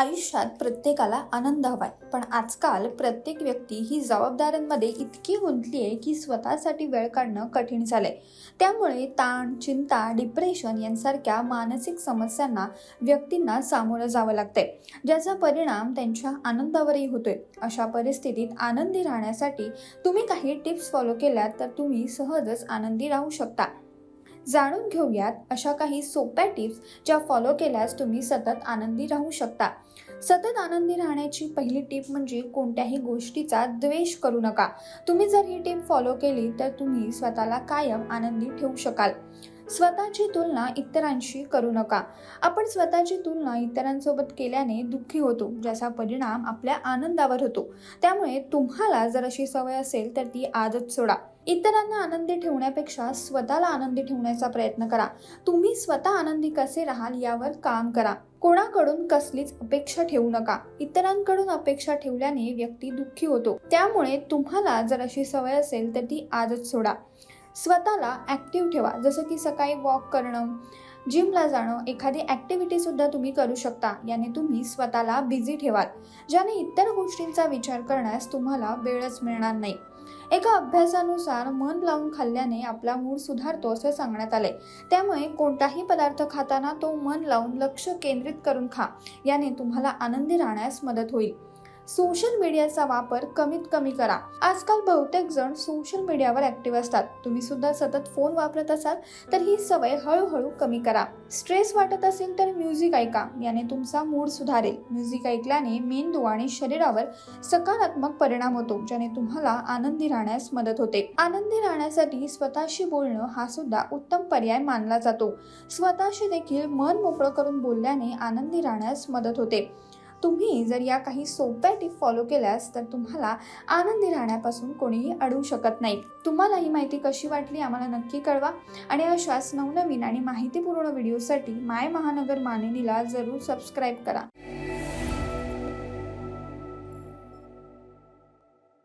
आयुष्यात प्रत्येकाला आनंद हवाय. पण आजकाल प्रत्येक व्यक्ती ही जबाबदाऱ्यांमध्ये इतकी गुंतली आहे की स्वतःसाठी वेळ काढणं कठीण झालंय. त्यामुळे ताण चिंता डिप्रेशन यांसारख्या मानसिक समस्यांना व्यक्तींना सामोरं जावं लागतंय ज्याचा परिणाम त्यांच्या आनंदावरही होतोय. अशा परिस्थितीत आनंदी राहण्यासाठी तुम्ही काही टिप्स फॉलो केल्यात तर तुम्ही सहजच आनंदी राहू शकता. जाणून घेऊयात अशा काही सोप्या टिप्स ज्या फॉलो केल्यास तुम्ही सतत आनंदी राहू शकता. सतत आनंदी राहण्याची पहिली टिप म्हणजे कोणत्याही गोष्टीचा द्वेष करू नका. तुम्ही जर ही टिप फॉलो केली तर तुम्ही स्वतःला कायम आनंदी ठेवू शकाल. स्वतःची तुलना इतरांशी करू नका. आपण स्वतःची तुलना इतरांसोबत केल्याने दुःखी होतो ज्याचा परिणाम आपल्या आनंदावर होतो. त्यामुळे तुम्हाला जर अशी सवय असेल तर ती आजच सोडा. इतरांना आनंदी ठेवण्यापेक्षा स्वतःला आनंदी ठेवण्याचा प्रयत्न करा. तुम्ही स्वतः आनंदी कसे राहाल यावर काम करा. कोणाकडून कसलीच अपेक्षा ठेवू नका. इतरांकडून अपेक्षा ठेवल्याने व्यक्ती दुःखी होतो. त्यामुळे तुम्हाला जर अशी सवय असेल तर ती आजच सोडा. स्वतःला ॲक्टिव्ह ठेवा. जसं की सकाळी वॉक करणं जिमला जाणं एखादी ॲक्टिव्हिटी सुद्धा तुम्ही करू शकता. याने तुम्ही स्वतःला बिझी ठेवाल. ज्याने इतर गोष्टींचा विचार करण्यास तुम्हाला वेळच मिळणार नाही. एका अभ्यासानुसार मन लावून खाल्ल्याने आपला मूड सुधारतो असे सांगण्यात आले. त्यामुळे कोणताही पदार्थ खाताना तो मन लावून लक्ष केंद्रित करून खा. याने तुम्हाला आनंदी राहण्यास मदत होईल. सोशल मीडियाचा वापर कमीत कमी करा. आजकाल बहुतेक जण सोशल मीडियावर ऍक्टिव्ह असतात. तुम्ही सुद्धा सतत फोन वापरत असाल तर ही सवय हळूहळू कमी करा. स्ट्रेस वाटत असेल तर म्युझिक ऐका याने तुमचा मूड सुधारेल. म्युझिक ऐकल्याने मेंदू आणि शरीरावर सकारात्मक परिणाम होतो ज्याने तुम्हाला आनंदी राहण्यास मदत होते. आनंदी राहण्यासाठी स्वतःशी बोलणं हा सुद्धा उत्तम पर्याय मानला जातो. स्वतःशी देखील मन मोकळं करून बोलल्याने आनंदी राहण्यास मदत होते. तुम्ही जर या काही सोप्या टिप फॉलो केल्यास तर तुम्हाला आनंदी राहण्यापासून कोणीही अडवू शकत नाही. तुम्हाला ही माहिती कशी वाटली आम्हाला नक्की कळवा. आणि अशाच नवनवीन आणि माहितीपूर्ण व्हिडिओसाठी माय महानगर मानिनीला जरूर सबस्क्राईब करा.